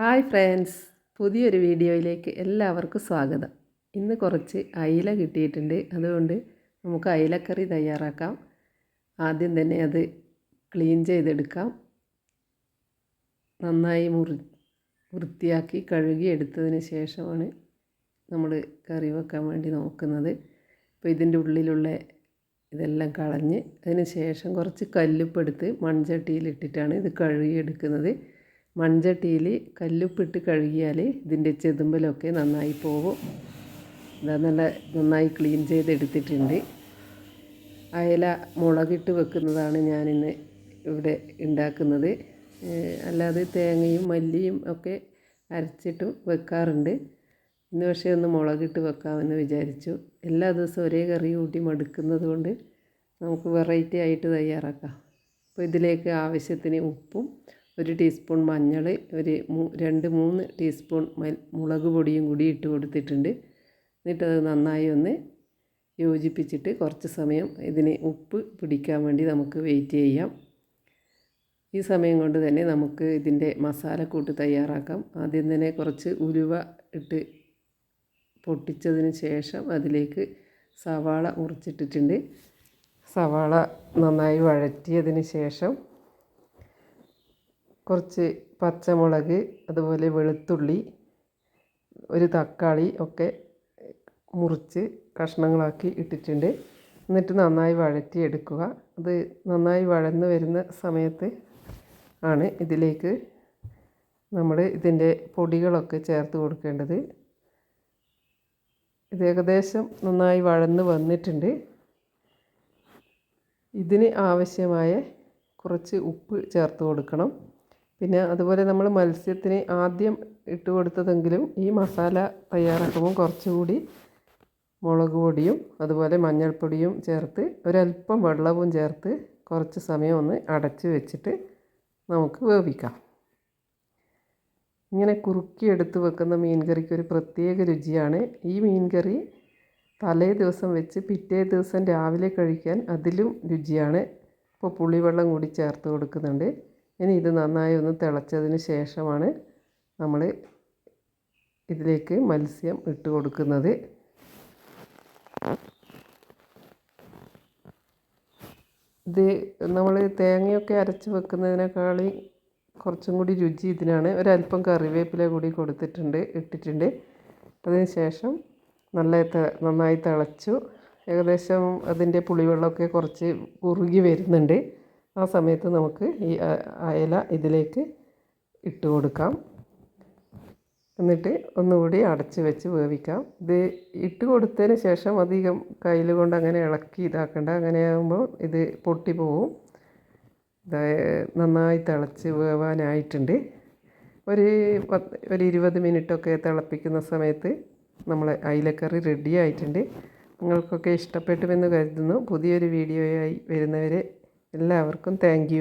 Hi friends. പുതിയൊരു വീഡിയോയിലേക്ക് എല്ലാവർക്കും സ്വാഗതം. ഇന്ന് കുറച്ച് അയില കിട്ടിയിട്ടുണ്ട്. അതുകൊണ്ട് നമുക്ക് അയിലക്കറി തയ്യാറാക്കാം. ആദ്യം തന്നെ അത് ക്ലീൻ ചെയ്തെടുക്കാം. നന്നായി മുറി വൃത്തിയാക്കി കഴുകി എടുത്തതിന് ശേഷമാണ് നമ്മൾ കറി വെക്കാൻ വേണ്ടി നോക്കുന്നത്. അപ്പോൾ ഇതിന്റെ ഉള്ളിലുള്ള ഇതെല്ലാം കളഞ്ഞ് അതിന് ശേഷം കുറച്ച് കല്ലുപ്പെടുത്ത് മൺചട്ടിയിലിട്ടിട്ടാണ് ഇത് കഴുകിയെടുക്കുന്നത്. മൺചട്ടിയിൽ കല്ലുപ്പിട്ട് കഴുകിയാൽ ഇതിന്റെ ചെതുമ്പലൊക്കെ നന്നായി പോകും ഇതാ നല്ല നന്നായി ക്ലീൻ ചെയ്തെടുത്തിട്ടുണ്ട്. അയല മുളകിട്ട് വെക്കുന്നതാണ് ഞാനിന്ന് ഇവിടെ ഉണ്ടാക്കുന്നത്. അല്ലാതെ തേങ്ങയും മല്ലിയും ഒക്കെ അരച്ചിട്ടും വെക്കാറുണ്ട്. ഇന്ന് പക്ഷേ ഒന്ന് മുളകിട്ട് വെക്കാമെന്ന് വിചാരിച്ചു. എല്ലാ ദിവസവും ഒരേ കറി കൂട്ടി മടുക്കുന്നത് കൊണ്ട് നമുക്ക് വെറൈറ്റി ആയിട്ട് തയ്യാറാക്കാം. അപ്പോൾ ഇതിലേക്ക് ആവശ്യത്തിന് ഉപ്പും ഒരു ടീസ്പൂൺ മഞ്ഞൾ ഒരു രണ്ട് മൂന്ന് ടീസ്പൂൺ മുളക് പൊടിയും കൂടി ഇട്ട് കൊടുത്തിട്ടുണ്ട്. എന്നിട്ടത് നന്നായി ഒന്ന് യോജിപ്പിച്ചിട്ട് കുറച്ച് സമയം ഇതിന് ഉപ്പ് പിടിക്കാൻ വേണ്ടി നമുക്ക് വെയിറ്റ് ചെയ്യാം. ഈ സമയം കൊണ്ട് തന്നെ നമുക്ക് ഇതിന്റെ മസാലക്കൂട്ട് തയ്യാറാക്കാം. ആദ്യം തന്നെ കുറച്ച് ഉലുവ ഇട്ട് പൊട്ടിച്ചതിന് ശേഷം അതിലേക്ക് സവാള മുറിച്ചിട്ടിട്ടുണ്ട്. സവാള നന്നായി വഴറ്റിയതിന് ശേഷം കുറച്ച് പച്ചമുളക് അതുപോലെ വെളുത്തുള്ളി ഒരു തക്കാളി ഒക്കെ മുറിച്ച് കഷ്ണങ്ങളാക്കി ഇട്ടിട്ടുണ്ട്. എന്നിട്ട് നന്നായി വഴറ്റിയെടുക്കുക. അത് നന്നായി വഴന്ന് വരുന്ന സമയത്ത് ആണ് ഇതിലേക്ക് നമ്മൾ ഇതിന്റെ പൊടികളൊക്കെ ചേർത്ത് കൊടുക്കേണ്ടത്. ഇത് ഏകദേശം നന്നായി വഴന്ന് വന്നിട്ടുണ്ട്. ഇതിന് ആവശ്യമായ കുറച്ച് ഉപ്പ് ചേർത്ത് കൊടുക്കണം. പിന്നെ അതുപോലെ നമ്മൾ മത്സ്യത്തിന് ആദ്യം ഇട്ട് കൊടുത്തതെങ്കിലും ഈ മസാല തയ്യാറാക്കുമ്പോൾ കുറച്ചുകൂടി മുളക് പൊടിയും അതുപോലെ മഞ്ഞൾപ്പൊടിയും ചേർത്ത് ഒരല്പം വെള്ളവും ചേർത്ത് കുറച്ച് സമയം ഒന്ന് അടച്ച് വെച്ചിട്ട് നമുക്ക് വേവിക്കാം. ഇങ്ങനെ കുറുക്കി എടുത്ത് വെക്കുന്ന മീൻ കറിക്ക് ഒരു പ്രത്യേക രുചിയാണ്. ഈ മീൻ കറി തലേ ദിവസം വെച്ച് പിറ്റേ ദിവസം രാവിലെ കഴിക്കാൻ അതിലും രുചിയാണ്. ഇപ്പോൾ പുളിവെള്ളം കൂടി ചേർത്ത് കൊടുക്കുന്നുണ്ട്. ഇനി ഇത് നന്നായി ഒന്ന് തിളച്ചതിന് ശേഷമാണ് നമ്മൾ ഇതിലേക്ക് മത്സ്യം ഇട്ട് കൊടുക്കുന്നത്. ഇത് നമ്മൾ തേങ്ങയൊക്കെ അരച്ച് വെക്കുന്നതിനേക്കാൾ കുറച്ചും കൂടി രുചി ഇതിനാണ്. ഒരല്പം കറിവേപ്പില കൂടി കൊടുത്തിട്ടുണ്ട് ഇട്ടിട്ടുണ്ട്. അതിന് ശേഷം നല്ല നന്നായി തിളച്ചു. ഏകദേശം അതിന്റെ പുളിവെള്ളമൊക്കെ കുറച്ച് കുറുകി വരുന്നുണ്ട്. ആ സമയത്ത് നമുക്ക് ഈ അയല ഇതിലേക്ക് ഇട്ട് കൊടുക്കാം. എന്നിട്ട് ഒന്നുകൂടി അടച്ച് വെച്ച് വേവിക്കാം. ഇത് ഇട്ട് കൊടുത്തതിന് ശേഷം അധികം കയ്യിൽ കൊണ്ട് അങ്ങനെ ഇളക്കി ഇതാക്കണ്ട. അങ്ങനെ ആകുമ്പോൾ ഇത് പൊട്ടി പോവും. നന്നായി തിളച്ച് വേവാനായിട്ടുണ്ട്. ഒരു പത്ത് ഒരു ഇരുപത് മിനിറ്റൊക്കെ തിളപ്പിക്കുന്ന സമയത്ത് നമ്മൾ അയിലക്കറി റെഡി ആയിട്ടുണ്ട്. നിങ്ങൾക്കൊക്കെ ഇഷ്ടപ്പെട്ടുമെന്ന് കരുതുന്നു. പുതിയൊരു വീഡിയോയായി വരുന്നവരെ എല്ലാവർക്കും താങ്ക്